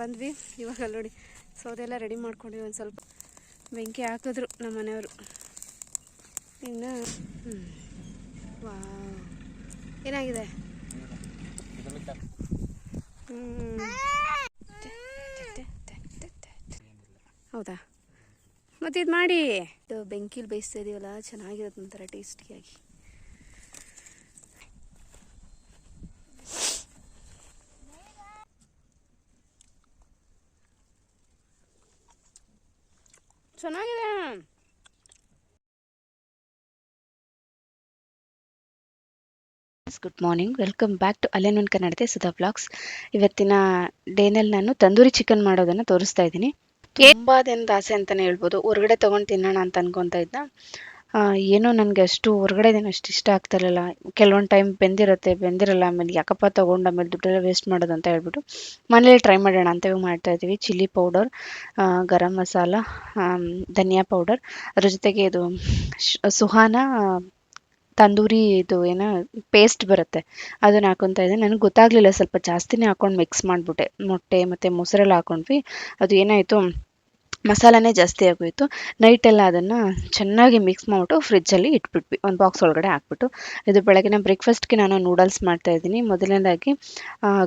ಬಂದ್ವಿ. ಇವಾಗ ನೋಡಿ, ಸೌದೆಲ್ಲ ರೆಡಿ ಮಾಡ್ಕೊಂಡ್ವಿ ಒಂದು ಸ್ವಲ್ಪ. ಬೆಂಕಿ ಹಾಕಿದ್ರು ನಮ್ಮ ಮನೆಯವರು. ಇನ್ನು ವಾ ಏನಾಗಿದೆ. ಹೌದಾ? ಮತ್ತೆ ಇದು ಮಾಡಿ ಬೆಂಕಿಲಿ ಬೇಯಿಸ್ತಾ ಇದೀವಲ್ಲ, ಚೆನ್ನಾಗಿರುತ್ತೆ ಒಂಥರ ಟೇಸ್ಟಿಯಾಗಿ ಚೆನ್ನಾಗಿದೆ. Good morning welcome back to Allen Kannadati Sudha blogs ಇವತ್ತಿನ ಡೇನಲ್ಲಿ ನಾನು ತಂದೂರಿ ಚಿಕನ್ ಮಾಡೋದನ್ನ ತೋರಿಸ್ತಾ ಇದ್ದೀನಿ. ತುಂಬಾ ದಿನದ ಆಸೆ ಅಂತಾನೆ ಹೇಳ್ಬೋದು. ಹೊರಗಡೆ ತೊಗೊಂಡು ತಿನ್ನೋಣ ಅಂತ ಅನ್ಕೊಂತ ಇದ್ದ ಏನೋ ನನಗೆ ಅಷ್ಟು ಹೊರಗಡೆ ಅಷ್ಟು ಇಷ್ಟ ಆಗ್ತಾ ಇರಲಿಲ್ಲ. ಕೆಲವೊಂದು ಟೈಮ್ ಬೆಂದಿರುತ್ತೆ, ಬೆಂದಿರಲ್ಲ, ಆಮೇಲೆ ಯಾಕಪ್ಪ ತಗೊಂಡು ಆಮೇಲೆ ದುಡ್ಡೆಲ್ಲ ವೇಸ್ಟ್ ಮಾಡೋದು ಅಂತ ಹೇಳ್ಬಿಟ್ಟು ಮನೇಲಿ ಟ್ರೈ ಮಾಡೋಣ ಅಂತ ಮಾಡ್ತಾ ಇದ್ದೀವಿ. ಚಿಲ್ಲಿ ಪೌಡರ್ ಗರಂ ಮಸಾಲ ಧನಿಯಾ ಪೌಡರ್ ಅದ್ರ ಜೊತೆಗೆ ಇದು ಸುಹಾನ ತಂದೂರಿ ಇದು ಏನೋ ಪೇಸ್ಟ್ ಬರುತ್ತೆ. ಅದನ್ನು ಹಾಕೊತಾ ಇದ್ದೆ. ನನಗೆ ಗೊತ್ತಾಗಲಿಲ್ಲ, ಸ್ವಲ್ಪ ಜಾಸ್ತಿನೇ ಹಾಕೊಂಡು ಮಿಕ್ಸ್ ಮಾಡಿಬಿಟ್ಟೆ. ಮೊಟ್ಟೆ ಮತ್ತು ಮೊಸರೆಲ್ಲ ಹಾಕೊಂಡ್ವಿ. ಅದು ಏನಾಯಿತು ಮಸಾಲಾನೇ ಜಾಸ್ತಿ ಆಗೋಯಿತು. ನೈಟೆಲ್ಲ ಅದನ್ನು ಚೆನ್ನಾಗಿ ಮಿಕ್ಸ್ ಮಾಡಿಬಿಟ್ಟು ಫ್ರಿಜ್ಜಲ್ಲಿ ಇಟ್ಬಿಟ್ವಿ. ಒಂದು ಬಾಕ್ಸ್ ಒಳಗಡೆ ಹಾಕ್ಬಿಟ್ಟು. ಇದು ಬೆಳಗಿನ ಬ್ರೇಕ್ಫಾಸ್ಟ್ಗೆ ನಾನು ನೂಡಲ್ಸ್ ಮಾಡ್ತಾ ಇದ್ದೀನಿ. ಮೊದಲನೇದಾಗಿ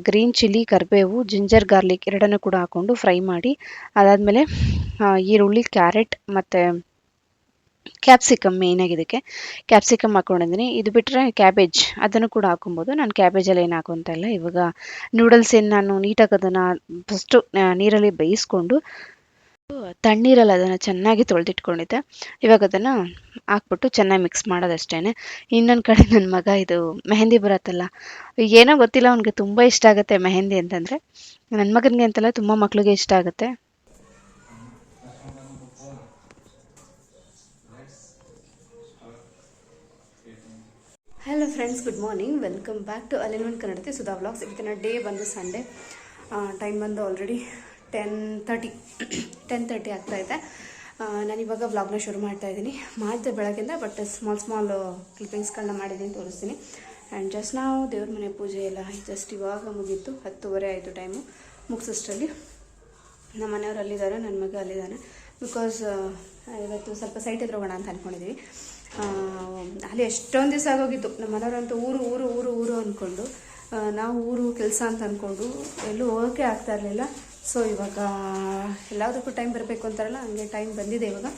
ಗ್ರೀನ್ ಚಿಲ್ಲಿ ಕರಿಬೇವು ಜಿಂಜರ್ ಗಾರ್ಲಿಕ್ ಎರಡನ್ನೂ ಕೂಡ ಹಾಕ್ಕೊಂಡು ಫ್ರೈ ಮಾಡಿ. ಅದಾದಮೇಲೆ ಈರುಳ್ಳಿ ಕ್ಯಾರೆಟ್ ಮತ್ತು ಕ್ಯಾಪ್ಸಿಕಮ್ ಮೇಯ್ನಾಗಿ ಇದಕ್ಕೆ. ಕ್ಯಾಪ್ಸಿಕಮ್ ಹಾಕ್ಕೊಂಡಿದ್ದೀನಿ ಇದು ಬಿಟ್ಟರೆ ಕ್ಯಾಬೇಜ್ ಅದನ್ನು ಕೂಡ ಹಾಕೊಬೋದು ನಾನು ಕ್ಯಾಬೇಜಲ್ಲಿ ಏನು ಹಾಕೊತಾ ಇಲ್ಲ. ಇವಾಗ ನೂಡಲ್ಸ್ ಏನು ನಾನು ನೀಟಾಗಿ ಅದನ್ನು ಫಸ್ಟು ನೀರಲ್ಲಿ ಬೇಯಿಸ್ಕೊಂಡು ತಣ್ಣೀರಲ್ಲಿ ಅದನ್ನು ಚೆನ್ನಾಗಿ ತೊಳೆದಿಟ್ಕೊಂಡಿದ್ದೆ. ಇವಾಗ ಅದನ್ನು ಹಾಕ್ಬಿಟ್ಟು ಚೆನ್ನಾಗಿ ಮಿಕ್ಸ್ ಮಾಡೋದಷ್ಟೇ ಇನ್ನೊಂದು ಕಡೆ ನನ್ನ ಮಗ ಇದು ಮೆಹಂದಿ ಬರುತ್ತಲ್ಲ, ಏನೋ ಗೊತ್ತಿಲ್ಲ, ಅವನಿಗೆ ತುಂಬ ಇಷ್ಟ ಆಗುತ್ತೆ ಮೆಹಂದಿ ಅಂತಂದರೆ. ನನ್ನ ಮಗನಿಗೆ ಅಂತಲ್ಲ ತುಂಬ ಮಕ್ಳಿಗೆ ಇಷ್ಟ ಆಗುತ್ತೆ. Hello friends good morning welcome back to Allen Kannadathi Sudha vlogs ಇವತ್ತಿನ ಡೇ ಬಂದು ಸಂಡೇ ಟೈಮ್ ಬಂದು already ten thirty ten thirty ಆಗ್ತಾಯಿದೆ ನಾನು ಇವಾಗ ವ್ಲಾಗ್ನ ಶುರು ಮಾಡ್ತಾ ಇದ್ದೀನಿ. ಮಾಡಿದೆ ಬೆಳಗ್ಗೆಯಿಂದ ಬಟ್ ಸ್ಮಾಲ್ ಸ್ಮಾಲ್ ಕ್ಲಿಪ್ಪಿಂಗ್ಸ್ಗಳನ್ನ ಮಾಡಿದ್ದೀನಿ, ತೋರಿಸ್ತೀನಿ. ಆ್ಯಂಡ್ ಜಸ್ಟ್ ನಾವು ದೇವ್ರ ಮನೆ ಪೂಜೆ ಎಲ್ಲ ಜಸ್ಟ್ ಇವಾಗ ಮುಗೀತು. ಹತ್ತುವರೆ ಆಯಿತು ಟೈಮು ಮುಗಿಸೋಷ್ಟರಲ್ಲಿ ನಮ್ಮ ಮನೆಯವ್ರು ಅಲ್ಲಿದ್ದಾರೆ ನನ್ನ ಮಗ ಅಲ್ಲಿದ್ದಾನೆ. ಬಿಕಾಸ್ ಇವತ್ತು ಸ್ವಲ್ಪ ಸೈಟ್ ಹೋಗೋಣ ಅಂತ ಅಂದ್ಕೊಂಡಿದ್ದೀವಿ ಅಲ್ಲಿ ಎಷ್ಟೊಂದು ದಿವಸ ಆಗೋಗಿತ್ತು. ನಮ್ಮ ಮನೆಯವರಂತೂ ಊರು ಊರು ಊರು ಊರು ಅಂದ್ಕೊಂಡು ನಾವು ಊರು, ಕೆಲಸ ಅಂತ ಅಂದ್ಕೊಂಡು ಎಲ್ಲೂ ಹೋಗೋಕ್ಕೆ ಆಗ್ತಾ ಇರಲಿಲ್ಲ. ಸೊ ಇವಾಗ ಎಲ್ಲದಕ್ಕೂ ಟೈಮ್ ಬರಬೇಕು ಅಂತಾರಲ್ಲ, ಹಂಗೆ ಟೈಮ್ ಬಂದಿದೆ ಇವಾಗ.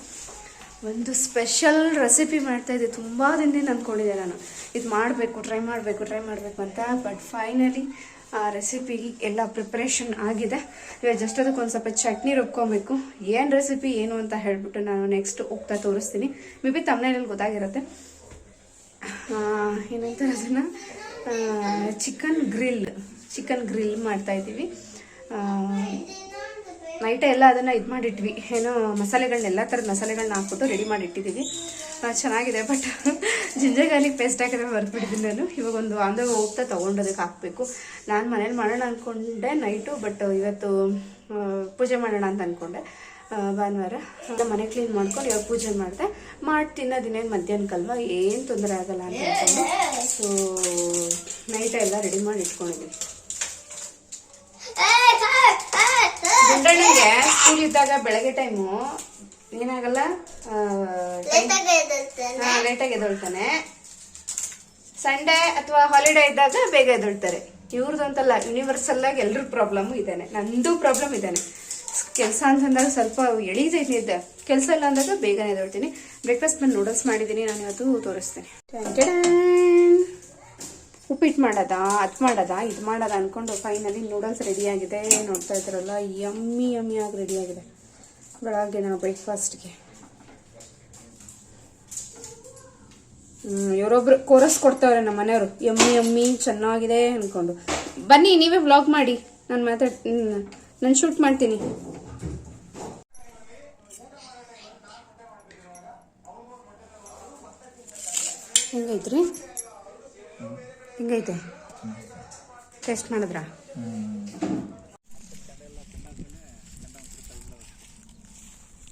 ಒಂದು ಸ್ಪೆಷಲ್ ರೆಸಿಪಿ ಮಾಡ್ತಾಯಿದ್ದೆ ತುಂಬ ದಿನದಿಂದ ಅಂದ್ಕೊಂಡಿದ್ದೆ ನಾನು. ಇದು ಮಾಡಬೇಕು ಟ್ರೈ ಮಾಡಬೇಕು ಟ್ರೈ ಮಾಡಬೇಕು ಅಂತ. ಬಟ್ ಫೈನಲಿ ಆ ರೆಸಿಪಿ ಎಲ್ಲ ಪ್ರಿಪ್ರೇಷನ್ ಆಗಿದೆ. ಇವಾಗ ಜಸ್ಟ್ ಅದಕ್ಕೆ ಒಂದು ಸ್ವಲ್ಪ ಚಟ್ನಿ ರುಬ್ಕೊಬೇಕು. ಏನು ರೆಸಿಪಿ ಏನು ಅಂತ ಹೇಳ್ಬಿಟ್ಟು ನಾನು ನೆಕ್ಸ್ಟ್ ಹೋಗ್ತಾ ತೋರಿಸ್ತೀನಿ. ಮೇ ಬಿ ತಮ್ಮನೇಲಿ ಗೊತ್ತಾಗಿರುತ್ತೆ. ಏನಂತಾರೆ ಅದನ್ನು ಚಿಕನ್ ಗ್ರಿಲ್ ಚಿಕನ್ ಗ್ರಿಲ್ ಮಾಡ್ತಾ ಇದ್ದೀವಿ. ನೈಟೇ ಎಲ್ಲ ಅದನ್ನು ಇದು ಮಾಡಿಟ್ವಿ. ಏನೋ ಮಸಾಲೆಗಳನ್ನ ಎಲ್ಲ ಥರದ ಮಸಾಲೆಗಳನ್ನ ಹಾಕ್ಬಿಟ್ಟು ರೆಡಿ ಮಾಡಿಟ್ಟಿದ್ದೀವಿ ಚೆನ್ನಾಗಿದೆ ಬಟ್ ಜಿಂಜರ್ ಗಾರ್ಲಿಕ್ ಪೇಸ್ಟ್ ಹಾಕಿದ್ರೆ ಮರ್ತ್ಬಿಟ್ಟಿದ್ದೀನಿ ನಾನು. ಇವಾಗ ಒಂದು ಆಂಧ್ರ ಹೋಗ್ತಾ ತೊಗೊಂಡೋದಕ್ಕೆ ಹಾಕಬೇಕು. ನಾನು ಮನೇಲಿ ಮಾಡೋಣ ಅಂದ್ಕೊಂಡೆ ನೈಟು ಬಟ್ ಇವತ್ತು ಪೂಜೆ ಮಾಡೋಣ ಅಂತ ಅಂದ್ಕೊಂಡೆ ಭಾನುವಾರ. ಮನೆ ಕ್ಲೀನ್ ಮಾಡ್ಕೊಂಡು ಇವಾಗ ಪೂಜೆ ಮಾಡಿದೆ. ಮಾಡಿ ತಿನ್ನೋದಿನೇನು ಮಧ್ಯಾಹ್ನಕ್ಕಲ್ವ? ಏನು ತೊಂದರೆ ಆಗಲ್ಲ ಅಂತ ಅಂದ್ಕೊಂಡು ಸೊ ನೈಟ್ ಎಲ್ಲ ರೆಡಿ ಮಾಡಿ ಇಟ್ಕೊಂಡಿದ್ದೀವಿ ಗುಂಡಣ್ಣಗೆ ಸ್ಕೂಲ್ ಇದ್ದಾಗ ಬೆಳಗ್ಗೆ ಟೈಮು ಏನಾಗಲ್ಲ ಲೇಟಾಗಿ ಎದ್ದೊಳ್ತಾನೆ. ಸಂಡೇ ಅಥವಾ ಹಾಲಿಡೇ ಇದ್ದಾಗ ಬೇಗ ಎದ್ದೊಳ್ತಾರೆ. ಇವ್ರದ್ದು ಅಂತಲ್ಲ ಯೂನಿವರ್ಸಲ್ ಆಗಿ ಎಲ್ರ ಪ್ರಾಬ್ಲಮ್ ಇದ್ದಾನೆ ನಂದು ಪ್ರಾಬ್ಲಮ್ ಇದ್ದಾನೆ ಕೆಲಸ ಅಂತಂದಾಗ ಸ್ವಲ್ಪ ಎಳೀತೈತಿ ನಿದ್ದೆ. ಕೆಲಸ ಇಲ್ಲ ಅಂದಾಗ ಬೇಗನೆ ಎದ್ದೊಳ್ತೀನಿ. ಬ್ರೇಕ್ಫಾಸ್ಟ್ ಬಂದು ನೂಡಲ್ಸ್ ಮಾಡಿದ್ದೀನಿ. ನಾನು ಇವತ್ತು ತೋರಿಸ್ತೀನಿ. ಉಪ್ಪಿಟ್ಟು ಮಾಡೋದ, ಅದು ಮಾಡೋದ, ಇದು ಮಾಡೋದ ಅಂದ್ಕೊಂಡು ಫೈನಲಿ ನೂಡಲ್ಸ್ ರೆಡಿಯಾಗಿದೆ ನೋಡ್ತಾ ಇದ್ದಾರಲ್ಲ ಯಮ್ಮಿ ಯಮ್ಮಿ ಆಗಿ ರೆಡಿಯಾಗಿದೆ ಬೆಳಗ್ಗೆ ನಾವು ಬ್ರೇಕ್ಫಾಸ್ಟ್ಗೆ ಇವರೊಬ್ರು ಕೋರಸ್ ಕೊಡ್ತಾವ್ರೆ ನಮ್ಮ ಮನೆಯವರು. ಯಮ್ಮಿ ಯಮ್ಮಿ ಚೆನ್ನಾಗಿದೆ ಅಂದ್ಕೊಂಡು ಬನ್ನಿ, ನೀವೇ ವ್ಲಾಗ್ ಮಾಡಿ. ನಾನು ಮಾತಾಡ್ ನಾನು ಶೂಟ್ ಮಾಡ್ತೀನಿ. ಹೆಂಗೈತ್ರಿ? ಹೆಂಗೈತೆ. ಟೆಸ್ಟ್ ಮಾಡಿದ್ರಾ?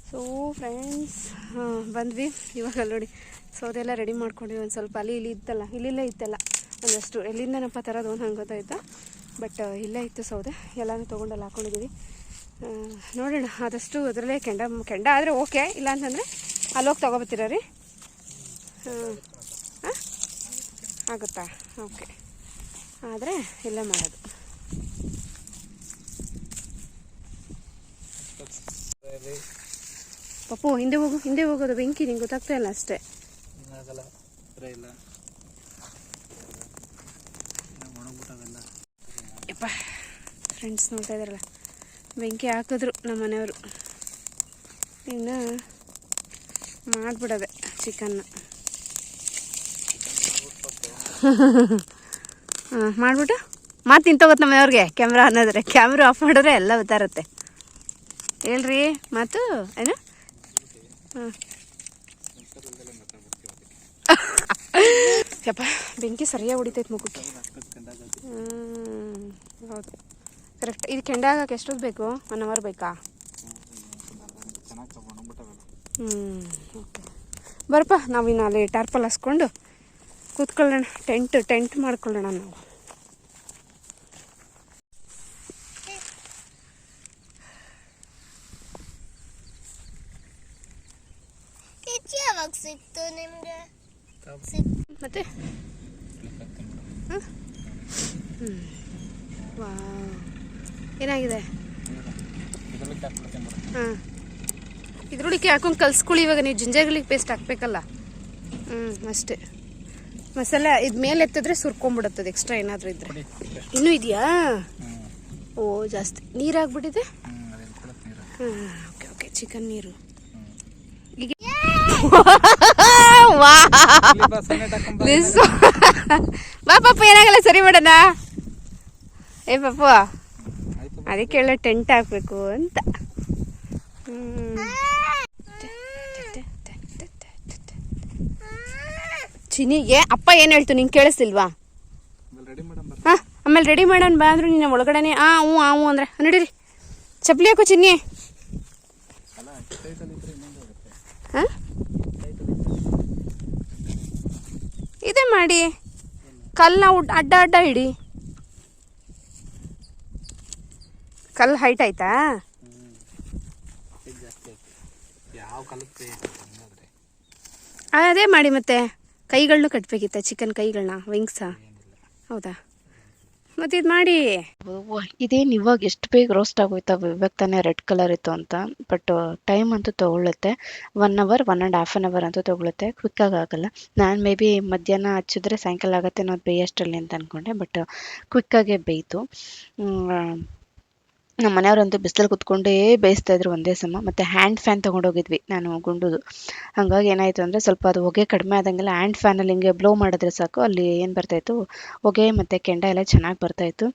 ಸೊ ಫ್ರೆಂಡ್ಸ್ ಬಂದ್ವಿ. ಇವಾಗ ನೋಡಿ ಸೌದೆ ಎಲ್ಲ ರೆಡಿ ಮಾಡ್ಕೊಂಡ್ವಿ ಒಂದು ಸ್ವಲ್ಪ. ಅಲ್ಲಿ ಇಲ್ಲಿ ಇತ್ತಲ್ಲ, ಇಲ್ಲಿಲ್ಲ ಇತ್ತಲ್ಲ. ಒಂದಷ್ಟು ಎಲ್ಲಿಂದನಪ್ಪ ತರೋದು ಒಂದು ಹಂಗೆ ಗೊತ್ತಾಯ್ತಾ. ಬಟ್ ಇಲ್ಲೇ ಇತ್ತು ಸೌದೆ. ಎಲ್ಲನೂ ತೊಗೊಂಡಲ್ಲಿ ಹಾಕೊಂಡಿದ್ದೀವಿ ನೋಡೋಣ. ಆದಷ್ಟು ಅದರಲ್ಲೇ ಕೆಂಡ ಕೆಂಡ ಆದರೆ ಓಕೆ ಇಲ್ಲ ಅಂತಂದರೆ ಅಲ್ಲೋಗಿ ತೊಗೊಬತ್ತೀರ ರೀ? ಹಾಂ. ಆಗುತ್ತಾ? ಓಕೆ ಆದರೆ ಇಲ್ಲೇ ಮಾಡೋದು. ಪಪ್ಪು ಹಿಂದೆ ಹೋಗು ಹಿಂದೆ ಹೋಗೋದು ಬೆಂಕಿ ನಿಂಗೆ ಗೊತ್ತಾಗ್ತಾ ಇಲ್ಲ ಅಷ್ಟೇ. ಯಪ್ಪ ಫ್ರೆಂಡ್ಸ್ ನೋಡ್ತಾ ಇದ್ದಾರಲ್ಲ ಬೆಂಕಿ ಹಾಕಿದ್ರು ನಮ್ಮ ಮನೆಯವರು. ಇನ್ನು ಮಾಡಿಬಿಡೋದೆ ಚಿಕನ್ನ ಹಾಂ ಮಾಡಿಬಿಟ್ಟು? ಮತ್ತೆ ತಿಂತೋಗುತ್ತೆ ನಮ್ಮ ಮನೆಯವ್ರಿಗೆ. ಕ್ಯಾಮ್ರಾ ಅನ್ನೋದ್ರೆ ಕ್ಯಾಮ್ರಾ ಆಫ್ ಮಾಡಿದ್ರೆ ಎಲ್ಲ ಗೊತ್ತಾರುತ್ತೆ ಹೇಳ್ರಿ, ಮಾತು? ಏನು? ಹಾಂ ಯಪ್ಪ, ಬೆಂಕಿ ಸರಿಯಾಗಿ ಹೊಡಿತೈತೆ ಮುಖಕ್ಕೆ. ಹೌದು. ಕರೆಕ್ಟ್ ಇದು ಕೆಂಡ ಆಗಕ್ಕೆ ಎಷ್ಟೊತ್ತು ಬೇಕು? ಒನ್ ಅವರ್ ಬೇಕಾ? ಹ್ಞೂ ಓಕೆ. ಬರಪ್ಪ ನಾವು ಇನ್ನು ಅಲ್ಲಿ ಟಾರ್ಪಲ್ ಹಾಸ್ಕೊಂಡು ಕೂತ್ಕೊಳ್ಳೋಣ ಟೆಂಟ್ ಟೆಂಟ್ ಮಾಡ್ಕೊಳ್ಳೋಣ ನಾವು. ಸಿಕ್ತು ನಿಮ್ಗೆ? ಮತ್ತೆ? ವಾ ಏನಾಗಿದೆ? ಹಾಂ. ಇದ್ರೊಳಗೆ ಹಾಕೊಂಡು ಕಲ್ಸ್ಕೊಳ್ಳಿ ಇವಾಗ ನೀವು ಜಿಂಜರ್ಗಳಿಗೆ ಪೇಸ್ಟ್ ಹಾಕ್ಬೇಕಲ್ಲ. ಹ್ಞೂ ಅಷ್ಟೇ. ಮಸಾಲೆ ಇದು ಮೇಲೆ ಎತ್ತಿದ್ರೆ ಸುರ್ಕೊಂಡ್ಬಿಡುತ್ತದೆ ಎಕ್ಸ್ಟ್ರಾ ಏನಾದರೂ ಇದ್ರೆ. ಇನ್ನೂ ಇದೆಯಾ? ಓ ಜಾಸ್ತಿ. ನೀರು ಹಾಕ್ಬಿಟ್ಟಿದೆ ಹ್ಞೂ ಅದೇನು ಕೊಡುತ್ತೆ ನೀರು. ಹಾಂ ಓಕೆ ಓಕೆ ಚಿಕನ್ ನೀರು. ಈಗ ಬಾ ಪಾಪ ಏನಾಗಲ್ಲ ಸರಿ ಮಾಡೋಣ. ಏ ಪಾಪ. ಅದಕ್ಕೆ ಹೇಳ ಟೆಂಟ್ ಹಾಕ್ಬೇಕು ಅಂತ. ಹ್ಮ್. ಚಿನಿಗೆ ಅಪ್ಪ ಏನು ಹೇಳ್ತು ನಿಂಗೆ ಕೇಳಿಸ್ತಿಲ್ವಾ? ಹಾಂ ಆಮೇಲೆ ರೆಡಿ ಮಾಡೋಣ ಬಾ ಅಂದ್ರು ನೀನು ಒಳಗಡೆನೆ. ಆ ಹ್ಞೂ ಆ ಹ್ಞೂ ಅಂದ್ರೆ. ನಡೀರಿ. ಚಪ್ಪಲಿ ಹಾಕು ಚಿನ್ನಿ. ಹಾಂ? ಇದೇ ಮಾಡಿ. ಕಲ್ಲ ಅಡ್ಡ ಅಡ್ಡ ಇಡಿ ಕಲ್ಲು ಹೈಟ್ ಆಯ್ತಾ ಅದೇ ಮಾಡಿ ಮತ್ತೆ. ಕೈಗಳನ್ನೂ ಕಟ್ಬೇಕಿತ್ತ, ಚಿಕನ್ ಕೈಗಳನ್ನ ವಿಂಗ್ಸಾ ಹೌದಾ? ಮತ್ತೆ ಇದು ಮಾಡಿ. ಇದೇನು ಇವಾಗ ಎಷ್ಟು ಬೇಗ ರೋಸ್ಟ್ ಆಗೋಯ್ತಾ ಇವಾಗ ತಾನೇ ರೆಡ್ ಕಲರ್ ಇತ್ತು ಅಂತ ಬಟ್ ಟೈಮ್ ಅಂತೂ ತೊಗೊಳುತ್ತೆ. One hour one and half an hour ಅಂತೂ ತೊಗೊಳುತ್ತೆ. ಕ್ವಿಕ್ಕಾಗಿ ಆಗಲ್ಲ. ನಾನು ಮೇ ಬಿ ಮಧ್ಯಾಹ್ನ ಹಚ್ಚಿದ್ರೆ ಸಾಯಂಕಾಲ ಆಗುತ್ತೆ ಅನ್ನೋದು ಬೇಯಷ್ಟರಲ್ಲಿ ಅಂತ ಅಂದ್ಕೊಂಡೆ ಬಟ್ ಕ್ವಿಕ್ಕಾಗೆ ಬೇಯಿತು. ನಮ್ಮ ಮನೆಯವರಂತೂ ಬಿಸಿಲಲ್ಲಿ ಕುತ್ಕೊಂಡೇ ಬೇಯಿಸ್ತಾ ಇದ್ರು ಒಂದೇ ಸಮ. ಮತ್ತು ಹ್ಯಾಂಡ್ ಫ್ಯಾನ್ ತೊಗೊಂಡೋಗಿದ್ವಿ ನಾನು ಗುಂಡುದು. ಹಾಗಾಗಿ ಏನಾಯಿತು ಅಂದರೆ ಸ್ವಲ್ಪ ಅದು ಹೊಗೆ ಕಡಿಮೆ ಆದಂಗೆಲ್ಲ ಹ್ಯಾಂಡ್ ಫ್ಯಾನಲ್ಲಿ ಹಿಂಗೆ ಬ್ಲೋ ಮಾಡಿದ್ರೆ ಸಾಕು. ಅಲ್ಲಿ ಏನು ಬರ್ತಾಯಿತ್ತು ಹೊಗೆ ಮತ್ತು ಕೆಂಡ ಎಲ್ಲ ಚೆನ್ನಾಗಿ ಬರ್ತಾಯಿತ್ತು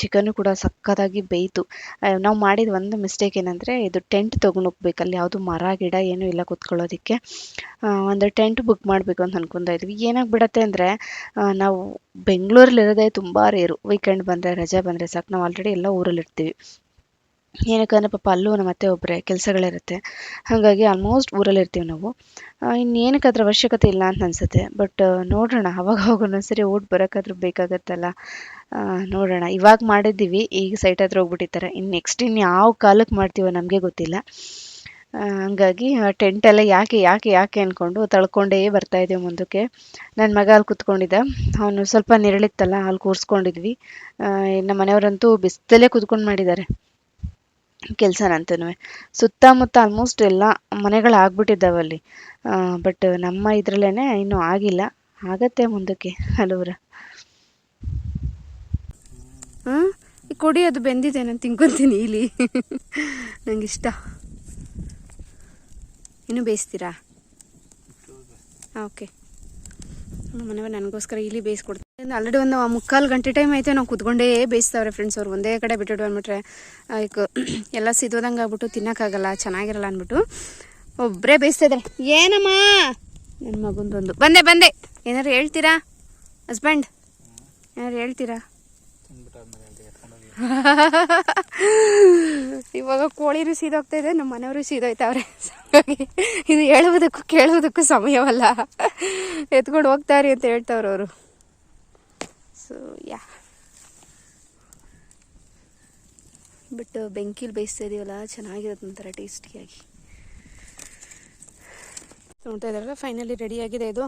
ಚಿಕನ್ನು ಕೂಡ ಸಕ್ಕತ್ತಾಗಿ ಬೇಯಿತು. ನಾವು ಮಾಡಿದ ಒಂದು ಮಿಸ್ಟೇಕ್ ಏನಂದರೆ ಇದು ಟೆಂಟ್ ತೊಗೊಂಡು ಅಲ್ಲಿ ಯಾವುದು ಮರ, ಗಿಡ ಏನೂ ಇಲ್ಲ ಕುತ್ಕೊಳ್ಳೋದಕ್ಕೆ. ಒಂದು ಟೆಂಟ್ ಬುಕ್ ಮಾಡಬೇಕು ಅಂತ ಅನ್ಕೊಂತಾ ಇದ್ವಿ. ಏನಾಗ್ಬಿಡತ್ತೆ ಅಂದರೆ ನಾವು ಬೆಂಗಳೂರಲ್ಲಿರೋದೇ ತುಂಬ ರೇರು ವೀಕೆಂಡ್ ಬಂದರೆ ರಜೆ ಬಂದರೆ ಸಾಕು. ನಾವು ಆಲ್ರೆಡಿ ಎಲ್ಲ ಏನಕ್ಕಂದ್ರೆ ಪಾಪ ಅಲ್ಲೂ ನಮ್ಮ ಅತ್ತೆ ಒಬ್ಬರೇ ಕೆಲಸಗಳಿರುತ್ತೆ. ಹಾಗಾಗಿ ಆಲ್ಮೋಸ್ಟ್ ಊರಲ್ಲಿ ಇರ್ತೀವಿ ನಾವು. ಇನ್ನೇನಕ್ಕೆ ಅದ್ರ ಅವಶ್ಯಕತೆ ಇಲ್ಲ ಅಂತ ಅನ್ಸುತ್ತೆ. ಬಟ್ ನೋಡೋಣ, ಅವಾಗ ಅವಾಗ ಒಂದೊಂದ್ಸರಿ ಊಟ ಬರೋಕ್ಕಾದ್ರೂ ಬೇಕಾಗತ್ತಲ್ಲ. ನೋಡೋಣ. ಇವಾಗ ಮಾಡಿದ್ದೀವಿ, ಈಗ ಸೈಟ್ ಹತ್ರ ಹೋಗ್ಬಿಟ್ಟಿರ್ತಾರೆ. ಇನ್ನು ನೆಕ್ಸ್ಟ್ ಇನ್ನು ಯಾವ ಕಾಲಕ್ಕೆ ಮಾಡ್ತೀವೋ ನಮಗೆ ಗೊತ್ತಿಲ್ಲ. ಹಾಗಾಗಿ ಹಂಗಾಗಿ ಟೆಂಟ್ ಎಲ್ಲ ಯಾಕೆ ಯಾಕೆ ಯಾಕೆ ಅಂದ್ಕೊಂಡು ತಳ್ಕೊಂಡೇ ಬರ್ತಾ ಇದ್ದೀವಿ ಮುಂದಕ್ಕೆ. ನನ್ನ ಮಗ ಅಲ್ಲಿ ಕುತ್ಕೊಂಡಿದ್ದ. ಅವನು ಸ್ವಲ್ಪ ನೆರಳಿತ್ತಲ್ಲ, ಅಲ್ಲಿ ಕೂರಿಸ್ಕೊಂಡಿದ್ವಿ. ನಮ್ಮ ಮನೆಯವರಂತೂ ಬಿಸ್ತಲೇ ಕುತ್ಕೊಂಡು ಮಾಡಿದ್ದಾರೆ. ಕೆಲಸನಂತೂ ಸುತ್ತಮುತ್ತ ಆಲ್ಮೋಸ್ಟ್ ಎಲ್ಲ ಮನೆಗಳು ಆಗ್ಬಿಟ್ಟಿದ್ದಾವೆ ಅಲ್ಲಿ ಬಟ್ ನಮ್ಮ ಇದರಲ್ಲೇನೆ ಇನ್ನೂ ಆಗಿಲ್ಲ. ಆಗತ್ತೆ ಮುಂದಕ್ಕೆ ಹಲವರ ಹಾಂ? ಈ ಕೊಡಿ ಅದು ಬೆಂದಿದೆ ನಾನು ತಿನ್ಕೊತೀನಿ ಇಲ್ಲಿ. ನಂಗೆ ಇಷ್ಟ. ಇನ್ನೂ ಬೇಯಿಸ್ತೀರಾ? ಓಕೆ ನಮ್ಮ ಮನೆಯವ್ರು ನನಗೋಸ್ಕರ ಇಲ್ಲಿ ಬೇಯಿಸ್ಕೊಡ್ತಾರೆ. ಆಲ್ರೆಡಿ ಒಂದು ಮುಕ್ಕಾಲು ಗಂಟೆ ಟೈಮ್ ಐತೆ ನಾವು ಕುತ್ಕೊಂಡೇ ಬೇಯಿಸ್ತಾವ್ರೆ ಫ್ರೆಂಡ್ಸ್ ಅವ್ರು. ಒಂದೇ ಕಡೆ ಬಿಟ್ಟಿಡು ಅಂದ್ಬಿಟ್ರೆ ಲೈಕ್ ಎಲ್ಲ ಸಿದೋದಂಗೆ ಆಗ್ಬಿಟ್ಟು ತಿನ್ನೋಕ್ಕಾಗಲ್ಲ, ಚೆನ್ನಾಗಿರಲ್ಲ ಅಂದ್ಬಿಟ್ಟು ಒಬ್ಬರೇ ಬೇಯಿಸ್ತಾ ಇದ್ದಾರೆ ಏನಮ್ಮ? ನನ್ನ ಮಗಂದೊಂದು. ಬಂದೆ ಬಂದೆ. ಏನಾರು ಹೇಳ್ತೀರಾ? ಹಸ್ಬೆಂಡ್ ಏನಾರು ಹೇಳ್ತೀರಾ? ಇವಾಗ ಕೋಳಿನೂ ಸೀದೋಗ್ತಾ ಇದೆ ನಮ್ಮ ಮನೆಯವರು ಸೀದೋಯ್ತಾವ್ರೆ ಇದು ಹೇಳುವುದಕ್ಕೂ ಕೇಳುವುದಕ್ಕೂ ಸಮಯವಲ್ಲ. ಎತ್ಕೊಂಡು ಹೋಗ್ತಾರೆ ಅಂತ ಹೇಳ್ತಾವ್ರೆ ಅವರು. ಸೊ ಯಾ ಬಟ್ ಬೆಂಕಿಲಿ ಬೇಯಿಸ್ತಾ ಇದೀವಲ್ಲ ಚೆನ್ನಾಗಿರುತ್ತೆ ಒಂಥರ ಟೇಸ್ಟಿಯಾಗಿ ನೋಡ್ತಾ ಇದ್ದಾರಲ್ಲ ಫೈನಲಿ ರೆಡಿ ಆಗಿದೆ ಇದು.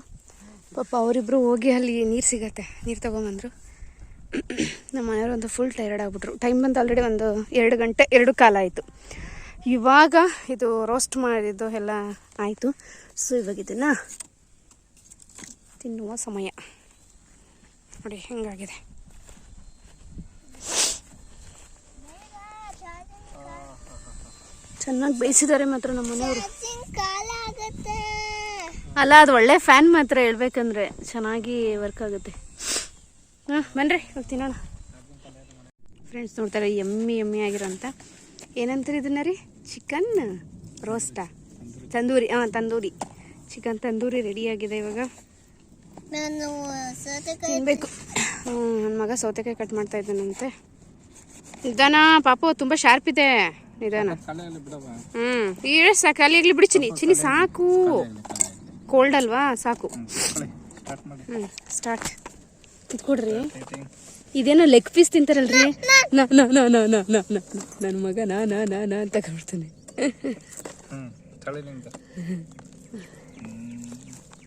ಪಾಪ ಅವರಿಬ್ಬರು ಹೋಗಿ ಅಲ್ಲಿ ನೀರು ಸಿಗತ್ತೆ, ನೀರು ತೊಗೊಂಬಂದರು. ನಮ್ಮ ಒಂದು ಫುಲ್ ಟೈರ್ಡ್ ಆಗಿಬಿಟ್ರು. ಟೈಮ್ ಬಂದು ಆಲ್ರೆಡಿ ಒಂದು ಎರಡು ಗಂಟೆ, ಎರಡು ಕಾಲ ಆಯಿತು. ಇವಾಗ ಇದು ರೋಸ್ಟ್ ಮಾಡಿದ್ದು ಎಲ್ಲ ಆಯಿತು. ಸೊ ಇವಾಗ ಇದನ್ನು ತಿನ್ನುವ ಸಮಯ. ನೋಡಿ ಹೆಂಗಾಗಿದೆ. ಚೆನ್ನಾಗಿ ಬೇಯಿಸಿದ್ದಾರೆ ಮಾತ್ರ ನಮ್ಮ ಮನೆಯವರು. ಚಾರ್ಜಿಂಗ್ ಕಾಲ ಆಗತ್ತೆ. ಅಲ್ಲ ಅದು ಒಳ್ಳೆ ಫ್ಯಾನ್ ಮಾತ್ರ ಹೇಳ್ಬೇಕಂದ್ರೆ ಚೆನ್ನಾಗಿ ವರ್ಕ್ ಆಗುತ್ತೆ. ಹಾಂ ಬನ್ರಿ ಇವಾಗ ತಿನ್ನೋಣ. ಫ್ರೆಂಡ್ಸ್ ನೋಡ್ತಾರೆ ಎಮ್ಮಿ ಎಮ್ಮಿ ಆಗಿರೋಂಥ ಏನಂತಾರೆ ಇದನ್ನ ರೀ? ಚಿಕನ್ ರೋಸ್ಟಾ ತಂದೂರಿ ಹಾಂ ತಂದೂರಿ. ಚಿಕನ್ ತಂದೂರಿ ರೆಡಿಯಾಗಿದೆ ಆಗಿದೆ ಇವಾಗ. ನಾನು ಸೌತೆಕಾಯಿ ತಿನ್ಬೇಕು ನನ್ನ ಮಗ ಸೌತೆಕಾಯಿ ಕಟ್ ಮಾಡ್ತಾ ಇದ್ದಾನಂತೆ. ನಿಧಾನ ಪಾಪು ತುಂಬ ಶಾರ್ಪ್ ಇದೆ. ನಿಧಾನ. ಹ್ಞೂ ಈಗ ಸಾಕು ಅಲ್ಲಿ ಆಗ್ಲಿ ಬಿಡಿ ಚಿನಿ ಚಿನಿ ಸಾಕು. ಕೋಲ್ಡ್ ಅಲ್ವಾ? ಸಾಕು. ಸ್ಟಾರ್ಟ್ ಮಾಡಿ. ಹ್ಞೂ ಸ್ಟಾರ್ಟ್ ಇದು ಕೊಡ್ರಿ. ಇದೇನೋ ಲೆಗ್ ಪೀಸ್ ತಿಂತಾರಲ್ರಿ? ನಾ ನಾ ನಾ. ನಾ ನಾ ನಾ ನಾ ನನ್ನ ಮಗ ನಾ ನಾ ನಾ ನಾ ಅಂತ ಕಾಡ್ತಾನೆ ಹ್ಮ್ ತಳಿನಿಂದ ಹ್ಮ್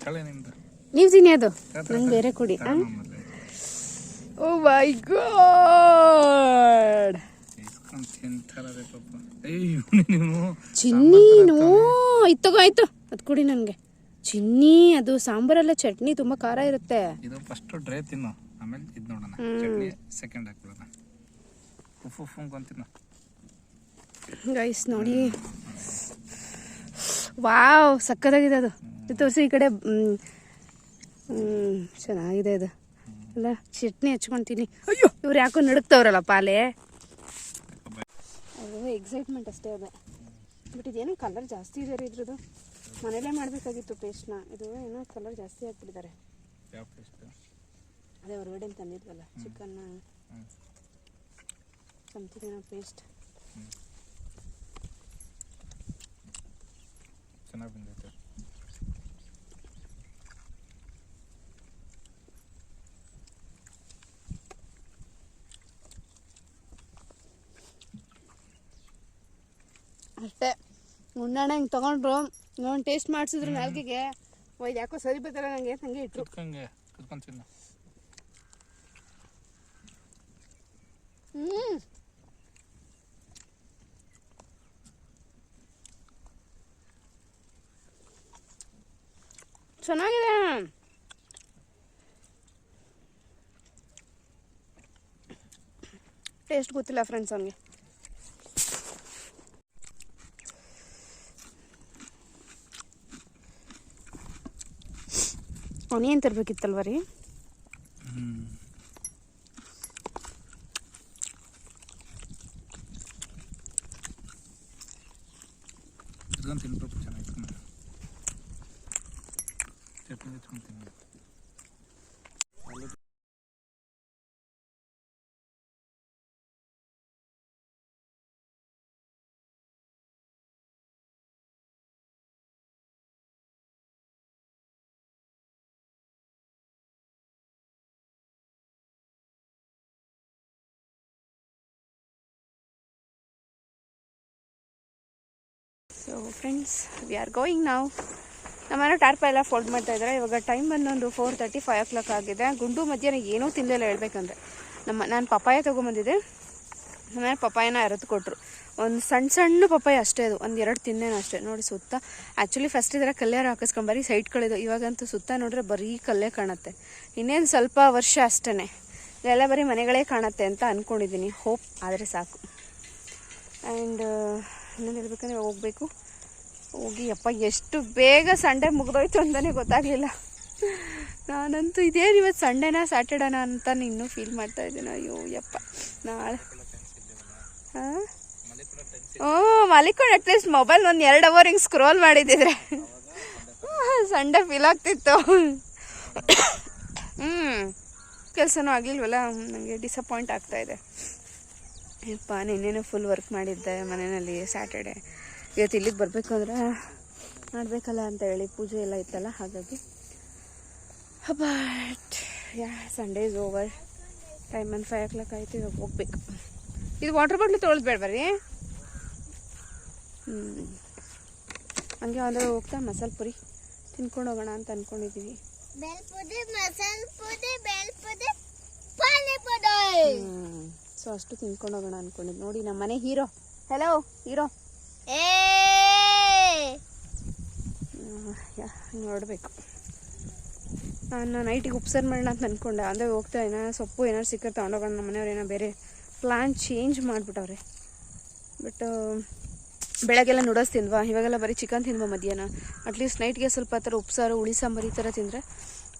ತಳಿನಿಂದ ನೀವು ತಿನ್ನಿ ಅದು. ನಂಗೆ ಬೇರೆ ಕೊಡಿ ಓ ಮೈ ಗಾಡ್ ನೀವು ಚಿನ್ನಿನೂ ಇದು ತಗೋ ಆಯ್ತು. ಅದು ಕೊಡಿ ನನಗೆ. ಚಿನ್ನಿ ಅದು ಸಾಂಬಾರಲ್ಲ ಚಟ್ನಿ ತುಂಬಾ ಖಾರ ಇರುತ್ತೆ. ಇದು ಫಸ್ಟ್ ಡ್ರೈ ತಿನ್ನು. ಆಮೇಲೆ ಇದು ನೋಡೋಣ. ಚಟ್ನಿ ಸೆಕೆಂಡ್ ಹಾಕ್ಬಿಡೋಣ. ಉಫ್ ಉಫ್ ಅಂತಿನ್ನು. ಗೈಸ್ ನೋಡಿ. ವಾವ್ ಸಕ್ಕತ್ತಾಗಿದೆ ಅದು. ತೋರಿಸಿ ಈ ಕಡೆ ಹ್ಮ್, ಚೆನ್ನಾಗಿದೆ ಇದು. ಅಲ್ಲ ಚಟ್ನಿ ಹಚ್ಕೊಂತೀನಿ. ಅಯ್ಯೋ ಇವ್ರು ಯಾಕೋ ನಡುಕ್ತವ್ರಲ್ಲ ಪಾಲೆ? ಅದು ಎಕ್ಸೈಟ್ಮೆಂಟ್ ಅಷ್ಟೇ ಅದೇ. ಬಟ್ ಇದೇನು ಕಲರ್ ಜಾಸ್ತಿ ಇದೆ ರೀ ಇದ್ರದ್ದು. ಮನೇಲೇ ಮಾಡಬೇಕಾಗಿತ್ತು ಪೇಸ್ಟ್ನ ಇದು ಏನೋ ಕಲರ್ ಜಾಸ್ತಿ ಹಾಕ್ಬಿಟ್ಟಿದ್ದಾರೆ ಅದೇ ಹೊರಗಡೆ ತಂದಿದ್ವಲ್ಲ ಚಿಕನ್ನ ಸಮಥಿಂಗ್ ಏನೋ ಪೇಸ್ಟ್ ಚೆನ್ನಾಗಿ ಬಂದೈತೆ ಅಷ್ಟೇ ಉಣ್ಣಾಣ ಹಿಂಗೆ ತಗೊಂಡ್ರು. ನೋಡಿ ಟೇಸ್ಟ್ ಮಾಡಿಸಿದ್ರು ನಾಲ್ಕಿಗೆ ಒಯ್ದು ಯಾಕೋ ಸರಿ ಬರ್ತಾರ ನನಗೆ ಹಂಗೆ ಇಟ್ರು. ಕುತ್ಕಂಗೆ ಕುತ್ಕೊಂಡ್ ತಿನ್ನ. ಹ್ಞೂ ಚೆನ್ನಾಗಿದೆ. ಟೇಸ್ಟ್ ಗೊತ್ತಿಲ್ಲ ಫ್ರೆಂಡ್ಸ್ ಅವನಿಗೆ. ಅವನೇನು ತರಬೇಕಿತ್ತಲ್ವ ರೀ ಹ್ಮ್ ಇದನ್ನ ತಿನ್ಬೇಕು ಚೆನ್ನಾಗಿ ಚಟ್ನಿ ಹಚ್ಕೊಂಡು ತಿನ್ನು so friends we are going ನಾವು ನಮ್ಮನೆ ಟಾರ್ಪ ಎಲ್ಲ ಫೋಲ್ಡ್ ಮಾಡ್ತಾ ಇದ್ದಾರೆ. ಇವಾಗ ಟೈಮ್ ಬಂದೊಂದು four thirty five o'clock ಆಗಿದೆ. ಗುಂಡು ಮಧ್ಯಾಹ್ನ ಏನೂ ತಿನ್ನಲಿಲ್ಲ ಹೇಳ್ಬೇಕಂದ್ರೆ. ನಮ್ಮ, ನಾನು ಪಪ್ಪಾಯ ತೊಗೊಂಬಂದಿದ್ದೆ. ಆಮೇಲೆ ಪಪ್ಪಾಯನ ಅರದು ಕೊಟ್ಟರು ಒಂದು ಸಣ್ಣ ಸಣ್ಣ ಪಪ್ಪಾಯ ಅಷ್ಟೇ ಅದು. ಒಂದು ಎರಡು ತಿಂದೇನೋ ಅಷ್ಟೇ. ನೋಡಿ ಸುತ್ತ. ಆ್ಯಕ್ಚುಲಿ ಫಸ್ಟ್ ಇದರ ಕಲ್ಯಾರ ಹಾಕಿಸ್ಕೊಂಬರಿ ಸೈಟ್ಗಳಿದ್ದು ಇವಾಗಂತೂ ಸುತ್ತ ನೋಡಿದ್ರೆ ಬರೀ ಕಲ್ಲೇ ಕಾಣುತ್ತೆ. ಇನ್ನೇನು ಸ್ವಲ್ಪ ವರ್ಷ ಅಷ್ಟೇ ಇದೆಲ್ಲ ಬರೀ ಮನೆಗಳೇ ಕಾಣುತ್ತೆ ಅಂತ ಅಂದ್ಕೊಂಡಿದ್ದೀನಿ ಹೋಪ್ ಆದರೆ ಸಾಕು. ಆ್ಯಂಡ್ ಇನ್ನೊಂದು ಹೇಳ್ಬೇಕಂದ್ರೆ ಹೋಗಬೇಕು. ಹೋಗಿ, ಅಪ್ಪ, ಎಷ್ಟು ಬೇಗ ಸಂಡೇ ಮುಗಿದೋಯ್ತು ಅಂತಲೇ ಗೊತ್ತಾಗಲಿಲ್ಲ. ನಾನಂತೂ ಇದೇನು ಇವತ್ತು ಸಂಡೇನ ಸ್ಯಾಟರ್ಡೇನಾ ಅಂತ ಇನ್ನೂ ಫೀಲ್ ಮಾಡ್ತಾ ಇದ್ದೀನಿ. ಅಯ್ಯೋ, ಯಪ್ಪ. ನಾಳೆ. ಹಾಂ? ಹ್ಞೂ ಮಲಿಕೊಂಡು ಅಟ್ಲೀಸ್ಟ್ ಮೊಬೈಲ್ ಒಂದು ಎರಡು ಅವರ್ ಹಿಂಗೆ ಸ್ಕ್ರೋಲ್ ಮಾಡಿದ್ದಿದ್ರೆ ಸಂಡೇ ಫೀಲ್ ಆಗ್ತಿತ್ತು. ಹ್ಞೂ ಕೆಲಸನೂ ಆಗಲಿಲ್ವಲ್ಲ? ನನಗೆ ಡಿಸಪಾಯಿಂಟ್ ಆಗ್ತಾ ಇದೆ. ಯಪ್ಪ ನಿನ್ನೇನು ಫುಲ್ ವರ್ಕ್ ಮಾಡಿದ್ದೆ ಮನೆಯಲ್ಲಿ ಸ್ಯಾಟರ್ಡೆ ಇವತ್ತು ಇಲ್ಲಿಗೆ ಬರಬೇಕು ಅಂದ್ರೆ ಮಾಡಬೇಕಲ್ಲ ಅಂತ ಹೇಳಿ ಪೂಜೆ ಎಲ್ಲ ಇತ್ತಲ್ಲ ಹಾಗಾಗಿ. But yeah Sunday is over time ಒಂದು ಫೈವ್ ಓ ಕ್ಲಾಕ್ ಆಯಿತು ಇವಾಗ ಹೋಗ್ಬೇಕು. ಇದು ವಾಟರ್ ಬಾಟ್ಲು ತೊಳೆದು ಬೇಡ ಬರ್ರಿ. ಹ್ಞೂ ಹಂಗೆ ಅಂದ್ರೆ ಹೋಗ್ತಾ ಮಸಾಲ ಪುರಿ. ತಿನ್ಕೊಂಡು ಹೋಗೋಣ ಅಂತ ಅಂದ್ಕೊಂಡಿದ್ದೀವಿ बेल ಸೊ ಅಷ್ಟು ತಿನ್ಕೊಂಡು ಹೋಗೋಣ ಅನ್ಕೊಂಡಿದ್ದು ನೋಡಿ ನಮ್ಮ ಮನೆ ಹೀರೋ. Hello hero. ನೋಡಬೇಕು. ನಾನು ನೈಟಿಗೆ ಉಪ್ಸಾರು ಮಾಡೋಣ ಅಂತ ಅಂದ್ಕೊಂಡೆ ಅಂದರೆ ಹೋಗ್ತಾ ಏನಾರು ಸೊಪ್ಪು ಏನಾರು ಸಿಕ್ಕರೆ ತೊಗೊಂಡೋಗೋಣ. ನಮ್ಮ ಮನೆಯವ್ರು ಏನೋ ಬೇರೆ ಪ್ಲ್ಯಾನ್ ಚೇಂಜ್ ಮಾಡಿಬಿಟ್ಟವ್ರೆ. ಬಟ್ ಬೆಳಗ್ಗೆಲ್ಲ ನುಡಸ್ ತಿನ್ವಾ ಇವಾಗೆಲ್ಲ ಬರೀ ಚಿಕನ್ ತಿಂದ್ವಾ ಮಧ್ಯಾಹ್ನ. ಅಟ್ಲೀಸ್ಟ್ ನೈಟ್ಗೆ ಸ್ವಲ್ಪ ಆ ಥರ ಉಪ್ಸಾರು ಹುಳಿ ಸಾಂಬಾರು ಈ ಥರ ತಿಂದರೆ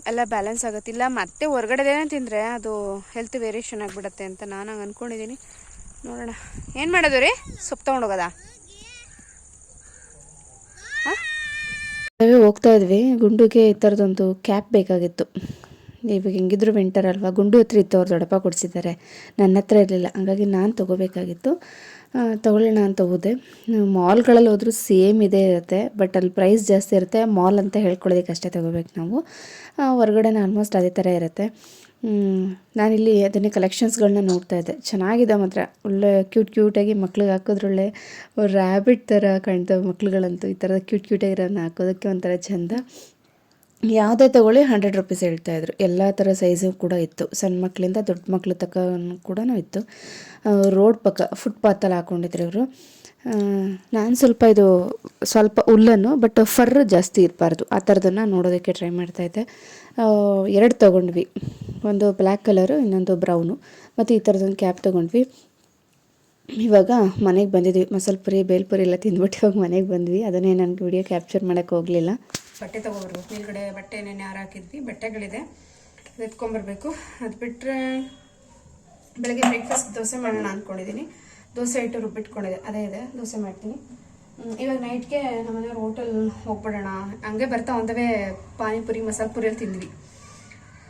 ಎಲ್ಲ ಬ್ಯಾಲೆನ್ಸ್ ಆಗುತ್ತಿಲ್ಲ ಮತ್ತೆ ಹೊರಗಡೆದೇನೆ ತಿಂದರೆ ಅದು ಹೆಲ್ತ್ ವೇರಿಯೇಷನ್ ಆಗಿಬಿಡತ್ತೆ ಅಂತ ನಾನು ಹಂಗೆ ಅಂದ್ಕೊಂಡಿದ್ದೀನಿ ನೋಡೋಣ. ಏನು ಮಾಡೋದು ರೀ? ಸೊಪ್ಪು ತೊಗೊಂಡೋಗೋದಾ? ನಾವೇ ಹೋಗ್ತಾ ಇದ್ವಿ. ಗುಂಡುಗೆ ಈ ಥರದೊಂದು ಕ್ಯಾಪ್ ಬೇಕಾಗಿತ್ತು. ಇವಾಗ ಹೆಂಗಿದ್ರು ವಿಂಟರ್ ಅಲ್ವಾ? ಗುಂಡು ಹತ್ರ ಇತ್ತು, ಅವ್ರು ದೊಡ್ಡಪ್ಪ ಕೊಡಿಸಿದ್ದಾರೆ. ನನ್ನ ಹತ್ರ ಇರಲಿಲ್ಲ. ಹಂಗಾಗಿ ನಾನು ತೊಗೋಬೇಕಾಗಿತ್ತು. ತಗೊಳ್ಳೋಣ ಅಂತ ಹೋದೆ. ಮಾಲ್ಗಳಲ್ಲಿ ಹೋದರೂ ಸೇಮ್ ಇದೇ ಇರುತ್ತೆ ಬಟ್ ಅಲ್ಲಿ ಪ್ರೈಸ್ ಜಾಸ್ತಿ ಇರುತ್ತೆ ಮಾಲ್ ಅಂತ ಹೇಳ್ಕೊಳ್ಳೋದಕ್ಕೆ ಅಷ್ಟೇ ತೊಗೋಬೇಕು ನಾವು. ಆ, ಆಲ್ಮೋಸ್ಟ್ ಅದೇ ಥರ ಇರುತ್ತೆ. ನಾನಿಲ್ಲಿ ಅದನ್ನೇ ಕಲೆಕ್ಷನ್ಸ್ಗಳನ್ನ ನೋಡ್ತಾ ಇದ್ದೆ. ಚೆನ್ನಾಗಿದೆ ಮಾತ್ರ. ಒಳ್ಳೆ ಕ್ಯೂಟ್ ಕ್ಯೂಟಾಗಿ ಮಕ್ಳಿಗೆ ಹಾಕೋದ್ರೊಳ್ಳೆ ರ್ಯಾಬಿಟ್ ಥರ ಕಾಣ್ತವೆ ಮಕ್ಳುಗಳಂತೂ. ಈ ಥರದ ಕ್ಯೂಟ್ ಕ್ಯೂಟಾಗಿರೋದನ್ನ ಹಾಕೋದಕ್ಕೆ ಒಂಥರ ಚೆಂದ. ಯಾವುದೇ ತಗೊಳ್ಳಿ ಹಂಡ್ರೆಡ್ ರುಪೀಸ್ ಹೇಳ್ತಾಯಿದ್ರು ಎಲ್ಲ ಥರ ಸೈಜು ಕೂಡ ಇತ್ತು. ಸಣ್ಣ ಮಕ್ಕಳಿಂದ ದೊಡ್ಡ ಮಕ್ಳ ತಕ್ಕ ಕೂಡ ಇತ್ತು. ರೋಡ್ ಪಕ್ಕ ಫುಟ್ಪಾತಲ್ಲಿ ಹಾಕ್ಕೊಂಡಿದ್ರು ಇವರು. ನಾನು ಸ್ವಲ್ಪ ಇದು ಸ್ವಲ್ಪ ಹುಲ್ಲನ್ನು ಬಟ್ ಫರ್ ಜಾಸ್ತಿ ಇರಬಾರ್ದು. ಆ ಥರದನ್ನು ನೋಡೋದಕ್ಕೆ ಟ್ರೈ ಮಾಡ್ತಾಯಿದ್ದೆ ಎರಡು ತೊಗೊಂಡ್ವಿ. ಒಂದು ಬ್ಲ್ಯಾಕ್ ಕಲರು ಇನ್ನೊಂದು ಬ್ರೌನು ಮತ್ತು ಈ ಥರದೊಂದು ಕ್ಯಾಪ್ ತೊಗೊಂಡ್ವಿ. ಇವಾಗ ಮನೆಗೆ ಬಂದಿದ್ವಿ. ಮಸಾಲೆ ಪುರಿ ಬೇಲ್ಪುರಿ ಎಲ್ಲ ತಿಂದ್ಬಿಟ್ಟು ಇವಾಗ ಮನೆಗೆ ಬಂದ್ವಿ. ಅದನ್ನೇ ನನಗೆ ವಿಡಿಯೋ ಕ್ಯಾಪ್ಚರ್ ಮಾಡೋಕ್ಕೆ ಹೋಗಲಿಲ್ಲ. ಬಟ್ಟೆ ತೊಗೊಬರ್ಬೇಕು. ಮೇಲ್ಗಡೆ ಬಟ್ಟೆ ನೆನೆ ಯಾರು ಹಾಕಿದ್ವಿ. ಬಟ್ಟೆಗಳಿದೆ. ಎತ್ಕೊಂಬರ್ಬೇಕು. ಅದು ಬಿಟ್ಟರೆ ಬೆಳಗ್ಗೆ ಬ್ರೇಕ್ಫಾಸ್ಟ್ ದೋಸೆ ಮಾಡೋಣ ಅಂದ್ಕೊಂಡಿದ್ದೀನಿ ದೋಸೆ ಹಿಟ್ಟು ರುಬ್ಬಿಟ್ಕೊಂಡಿದೆ. ಅದೇ ಇದೆ. ದೋಸೆ ಮಾಡ್ತೀನಿ. ಇವಾಗ ನೈಟ್ಗೆ ನಮ್ಮ ಮನೆಯವ್ರು ಹೋಟೆಲ್ ಹೋಗ್ಬಿಡೋಣ. ಹಂಗೆ ಬರ್ತಾ ಒಂದವೇ ಪಾನಿಪುರಿ, ಮಸಾಲೆ ಪುರಿಯಲ್ಲಿ ತಿಂದ್ವಿ.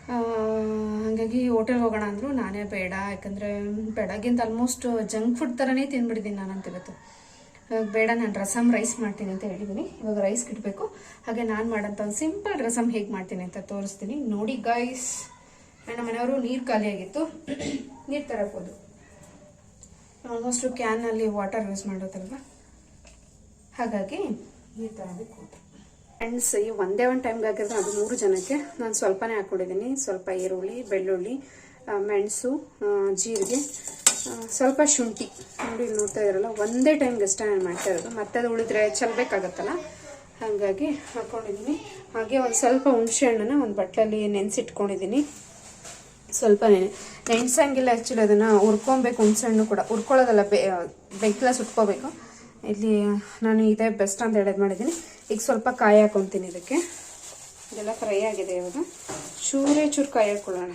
ಹಾಗಾಗಿ ಹೋಟೆಲ್ಗೆ ಹೋಗೋಣ ಅಂದರು. ನಾನೇ ಬೇಡ. ಯಾಕಂದರೆ ಬೆಳಗ್ಗಿಂದ ಆಲ್ಮೋಸ್ಟ್ ಜಂಕ್ ಫುಡ್ ಥರನೇ ನಾನು ಅಂತ ಇವತ್ತು. ಇವಾಗ ಬೇಡ, ನಾನು ರಸಮ್ ರೈಸ್ ಮಾಡ್ತೀನಿ ಅಂತ ಹೇಳಿದ್ದೀನಿ ಇವಾಗ ರೈಸ್ ಇಡಬೇಕು. ಹಾಗೆ ನಾನು ಮಾಡೋಂಥ ಒಂದು ಸಿಂಪಲ್ ರಸಮ್ ಹೇಗೆ ಮಾಡ್ತೀನಿ ಅಂತ ತೋರಿಸ್ತೀನಿ. ನೋಡಿ ಗೈಸ್ ನನ್ನ ಮನೆಯವರು ನೀರು ಖಾಲಿಯಾಗಿತ್ತು ನೀರು ತರಬೋದು ಆಲ್ಮೋಸ್ಟು ಕ್ಯಾನಲ್ಲಿ ವಾಟರ್ ಯೂಸ್ ಮಾಡೋದಲ್ವ ಹಾಗಾಗಿ ನೀರು ತರಬೇಕು ಫ್ರೆಂಡ್ಸ್ ಈ ಒಂದೇ ಒಂದು ಟೈಮ್ಗೆ ಹಾಕಿದ್ರೆ ಅದು ಮೂರು ಜನಕ್ಕೆ ನಾನು ಸ್ವಲ್ಪನೇ ಹಾಕ್ಕೊಂಡಿದ್ದೀನಿ ಸ್ವಲ್ಪ ಈರುಳ್ಳಿ, ಬೆಳ್ಳುಳ್ಳಿ ಮೆಣಸು ಜೀರಿಗೆ. ಸ್ವಲ್ಪ ಶುಂಠಿ. ನೋಡಿ, ನೋಡ್ತಾ ಇದ್ರಲ್ಲ, ಒಂದೇ ಟೈಮ್ಗೆ ಅಷ್ಟೇ ನಾನು ಮಾಡ್ತಾ ಇರೋದು. ಮತ್ತೆ ಅದು ಉಳಿದ್ರೆ ಚೆಲ್ಲಬೇಕಾಗತ್ತಲ್ಲ ಹಾಗಾಗಿ ಹಾಕ್ಕೊಂಡಿದ್ದೀನಿ ಹಾಗೆ ಒಂದು ಸ್ವಲ್ಪ ಹುಣಸೆ ಹಣ್ಣನ್ನ ಒಂದು ಬಟ್ಲಲ್ಲಿ ನೆನೆಸಿಟ್ಕೊಂಡಿದ್ದೀನಿ ಸ್ವಲ್ಪ ನೆನೆ, ನೆನೆಸಂಗಿಲ್ಲ ಆ್ಯಕ್ಚುಲಿ ಅದನ್ನು. ಹುರ್ಕೊಬೇಕು ಹುಣಸೆ ಹಣ್ಣು ಕೂಡ. ಹುರ್ಕೊಳ್ಳೋದಲ್ಲ, ಬೆ, ಬೆಂಕಿಲ ಸುಟ್ಕೋಬೇಕು. ಇಲ್ಲಿ ನಾನು ಇದೇ ಬೆಸ್ಟ್ ಅಂತ ಹೇಳೋದು ಮಾಡಿದ್ದೀನಿ. ಈಗ ಸ್ವಲ್ಪ ಕಾಯಿ ಹಾಕೊತೀನಿ ಇದಕ್ಕೆ. ಇದೆಲ್ಲ ಫ್ರೈ ಆಗಿದೆ ಇವಾಗ. ಚೂರೇ ಚೂರು ಕಾಯಿ ಹಾಕ್ಕೊಳ್ಳೋಣ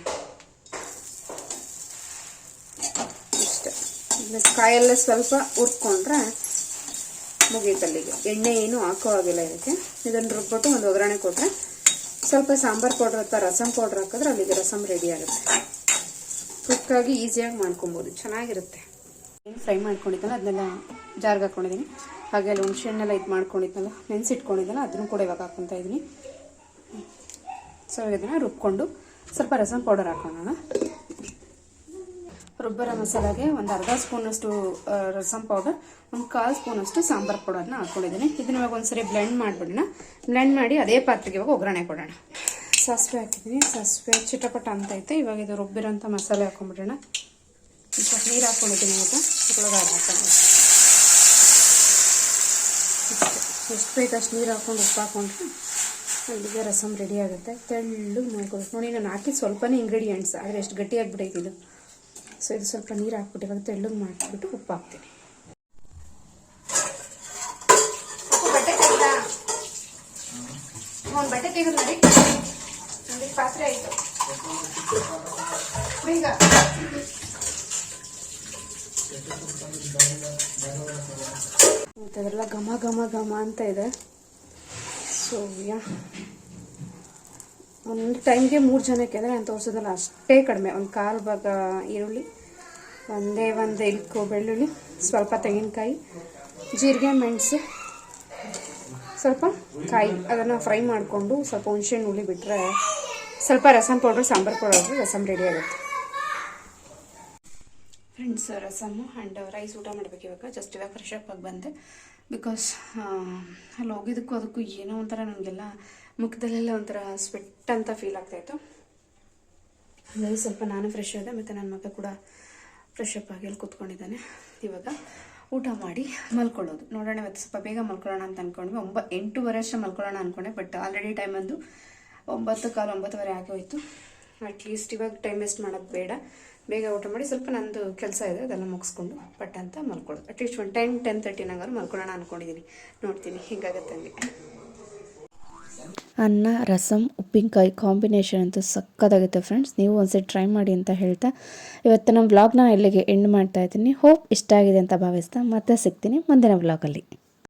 ಇಷ್ಟೆ ಇದನ್ನ ಕಾಯೆಲ್ಲ ಸ್ವಲ್ಪ ಹುರ್ಕೊಂಡ್ರೆ ಮುಗೀತಲ್ಲಿಗೆ. ಎಣ್ಣೆ ಏನು ಹಾಕೋ ಆಗಿಲ್ಲ ಇದಕ್ಕೆ. ಇದನ್ನು ರುಬ್ಬಿಟ್ಟು ಒಂದು ಒಗ್ಗರಣೆ ಕೊಟ್ಟರೆ ಸ್ವಲ್ಪ ಸಾಂಬಾರು ಪೌಡ್ರ್ ಅಥವಾ ರಸಮ್ ಪೌಡ್ರ್ ಹಾಕಿದ್ರೆ ಅಲ್ಲಿಗೆ ರಸಮ್ ರೆಡಿ ಆಗುತ್ತೆ. ಕ್ವಿಕ್ಕಾಗಿ ಈಸಿಯಾಗಿ ಮಾಡ್ಕೊಬೋದು. ಚೆನ್ನಾಗಿರುತ್ತೆ. ಏನು ಫ್ರೈ ಮಾಡ್ಕೊಂಡಿದ್ದಲ್ಲ, ಅದನ್ನೆಲ್ಲ ಜಾರ್ಗೆ ಹಾಕ್ಕೊಂಡಿದ್ದೀನಿ ಹಾಗೆ ಅಲ್ಲಿ ಹುಣಸೆ ಹಣ್ಣೆಲ್ಲ ಇದು ಮಾಡ್ಕೊಂಡಿದ್ದಲ್ಲ, ನೆನೆಸಿಟ್ಕೊಂಡಿದ್ದಲ್ಲ, ಅದನ್ನು ಕೂಡ ಇವಾಗ ಹಾಕ್ಕೊತಾ ಇದ್ದೀನಿ. ಸೊ ಇದನ್ನು ರುಬ್ಕೊಂಡು ಸ್ವಲ್ಪ ರಸಮ್ ಪೌಡರ್ ಹಾಕೊಳ್ಳೋಣ ರುಬ್ಬರ ಮಸಾಲಾಗೆ ಒಂದು ಅರ್ಧ ಸ್ಪೂನಷ್ಟು ರಸಂ ಪೌಡರ್ ಒಂದು ಕಾಲು ಸ್ಪೂನಷ್ಟು ಸಾಂಬಾರು ಪೌಡರ್ನ ಹಾಕ್ಕೊಂಡಿದ್ದೀನಿ ಇದನ್ನ ಇವಾಗ ಒಂದ್ಸರಿ ಬ್ಲೆಂಡ್ ಮಾಡಿಬಿಡೋಣ. ಬ್ಲೆಂಡ್ ಮಾಡಿ ಅದೇ ಪಾತ್ರೆಗೆ ಇವಾಗ ಒಗ್ಗರಣೆ ಕೊಡೋಣ. ಸಾಸಿವೆ ಹಾಕಿದ್ದೀನಿ. ಸಾಸಿವೆ ಚಿಟಪಟ ಅಂತ ಐತೆ. ಇವಾಗ ಇದು ರುಬ್ಬಿರೋಂಥ ಮಸಾಲೆ ಹಾಕೊಂಡ್ಬಿಡೋಣ. ಸ್ವಲ್ಪ ನೀರು ಹಾಕ್ಕೊಂಡಿದ್ದೀನಿ ಇವಾಗ ಅದ್ರೊಳಗೆ ಹಾಕೊಂಡು ಎಷ್ಟು ಬೇಕು ಅಷ್ಟು ನೀರು ಹಾಕೊಂಡು ಉಪ್ಪು ಹಾಕೊಂಡ್ರೆ ಅಲ್ಲಿಗೆ ರಸಮ್ ರೆಡಿ ಆಗುತ್ತೆ. ತೆಳ್ಳು ಮಾಡ್ಕೊಬೇಕು ನೋಡಿ, ನಾನು ಹಾಕಿ ಸ್ವಲ್ಪನೇ ಇಂಗ್ರೀಡಿಯೆಂಟ್ಸ್ ಆದರೆ ಎಷ್ಟು ಗಟ್ಟಿಯಾಗಿ ಇದು. ಸೊ ಇದು ಸ್ವಲ್ಪ ನೀರು ಹಾಕ್ಬಿಟ್ಟು ಇವಾಗ ತೆಳ್ಳಗೆ ಮಾಡಿಬಿಟ್ಟು ಉಪ್ಪು ಹಾಕ್ತೀನಿ. ಬಟ್ಟೆ ತೆಗೆದು ನೋಡಿ. ನೋಡಿ ಪಾತ್ರೆ ಆಯಿತು. ಬೇಗ ಮತ್ತು ಅದೆಲ್ಲ ಘಮ ಘಮ ಘಮ ಅಂತ ಇದೆ. ಸೊ ಯಾ ಒಂದು ಟೈಮ್ಗೆ ಮೂರು ಜನಕ್ಕೆ ಅಂದರೆ ನಾನು ತೋರಿಸೋದಲ್ಲ ಅಷ್ಟೇ ಕಡಿಮೆ. ಒಂದು ಕಾಲು ಭಾಗ ಈರುಳ್ಳಿ, ಒಂದೇ ಒಂದು ಇಲ್ಕು ಬೆಳ್ಳುಳ್ಳಿ, ಸ್ವಲ್ಪ ತೆಂಗಿನಕಾಯಿ, ಜೀರಿಗೆ, ಮೆಣಸು, ಸ್ವಲ್ಪ ಕಾಯಿ ಅದನ್ನು ಫ್ರೈ ಮಾಡಿಕೊಂಡು ಸ್ವಲ್ಪ ಹುಣಸೆಹಣ್ಣು ಹುಳಿ ಬಿಟ್ಟರೆ ಸ್ವಲ್ಪ rasam powder, sambar powder rasam ready ಆಗುತ್ತೆ. ಫ್ರೆಂಡ್ಸ್ ರಸಮು ಆ್ಯಂಡ್ ರೈಸ್ ಊಟ ಮಾಡಬೇಕು ಇವಾಗ. ಜಸ್ಟ್ ಇವಾಗ ಫ್ರೆಶ್ ಅಪ್ ಆಗಿ ಬಂದೆ. ಬಿಕಾಸ್ ಅಲ್ಲಿ ಹೋಗಿದ್ದಕ್ಕೂ ಅದಕ್ಕೂ ಏನೋ ಒಂಥರ ನನಗೆಲ್ಲ ಮುಖದಲ್ಲೆಲ್ಲ ಒಂಥರ ಸ್ವೆಟ್ ಅಂತ ಫೀಲ್ ಆಗ್ತಾಯಿತ್ತು ಹಾಗಾಗಿ ಸ್ವಲ್ಪ ನಾನು ಫ್ರೆಶ್ ಆದೆ, ಮತ್ತು ನನ್ನ ಮಗ ಕೂಡ ಫ್ರೆಶ್ ಅಪ್ ಆಗಿ ಅಲ್ಲಿ ಕೂತ್ಕೊಂಡಿದ್ದಾನೆ. ಇವಾಗ ಊಟ ಮಾಡಿ ಮಲ್ಕೊಳ್ಳೋದು. ನೋಡೋಣ ಇವತ್ತು ಸ್ವಲ್ಪ ಬೇಗ ಮಲ್ಕೊಳ್ಳೋಣ ಅಂತ ಅಂದ್ಕೊಂಡ್ವಿ ಒಂಬ, ಎಂಟೂವರೆ ಅಷ್ಟು ಮಲ್ಕೊಳ್ಳೋಣ ಅಂದ್ಕೊಂಡೆ ಬಟ್ ಆಲ್ರೆಡಿ ಟೈಮ್ ಬಂದು ಒಂಬತ್ತು, ಕಾಲು ಒಂಬತ್ತುವರೆ ಆಗಿ ಹೋಯಿತು. ಅಟ್ಲೀಸ್ಟ್ ಇವಾಗ ಟೈಮ್ ವೇಸ್ಟ್ ಮಾಡೋದು ಬೇಡ. ಬೇಗ ಊಟ ಮಾಡಿ ಸ್ವಲ್ಪ ನಂದು ಕೆಲಸ ಇದೆ, ಅದೆಲ್ಲ ಮುಗಿಸ್ಕೊಂಡು ಪಟ್ ಅಂತ ಮಲ್ಕೊಳ್ಳೋದು. ಅಟ್ಲೀಸ್ಟ್ ಒಂದು ಟೆನ್ ಟೆನ್ ತರ್ಟಿನಾಗಾರು ಮಲ್ಕೊಳ್ಳೋಣ ಅಂದ್ಕೊಂಡಿದ್ದೀನಿ ನೋಡ್ತೀನಿ, ಹಿಂಗಾಗತ್ತೆ ಹಂಗೆ ಅನ್ನ ರಸಮ್ ಉಪ್ಪಿನಕಾಯಿ ಕಾಂಬಿನೇಷನ್ ಅಂತೂ ಸಕ್ಕತ್ತಾಗುತ್ತೆ ಫ್ರೆಂಡ್ಸ್ ನೀವು ಒಂದ್ಸರಿ ಟ್ರೈ ಮಾಡಿ ಅಂತ ಹೇಳ್ತಾ ಇವತ್ತು ನಮ್ಮ ವ್ಲಾಗ್ನ ಇಲ್ಲಿಗೆ ಎಂಡ್ ಮಾಡ್ತಾ ಇದ್ದೀನಿ. ಹೋಪ್ ಇಷ್ಟ ಆಗಿದೆ ಅಂತ ಭಾವಿಸ್ತಾ ಮತ್ತೆ ಸಿಗ್ತೀನಿ ಮುಂದಿನ ವ್ಲಾಗಲ್ಲಿ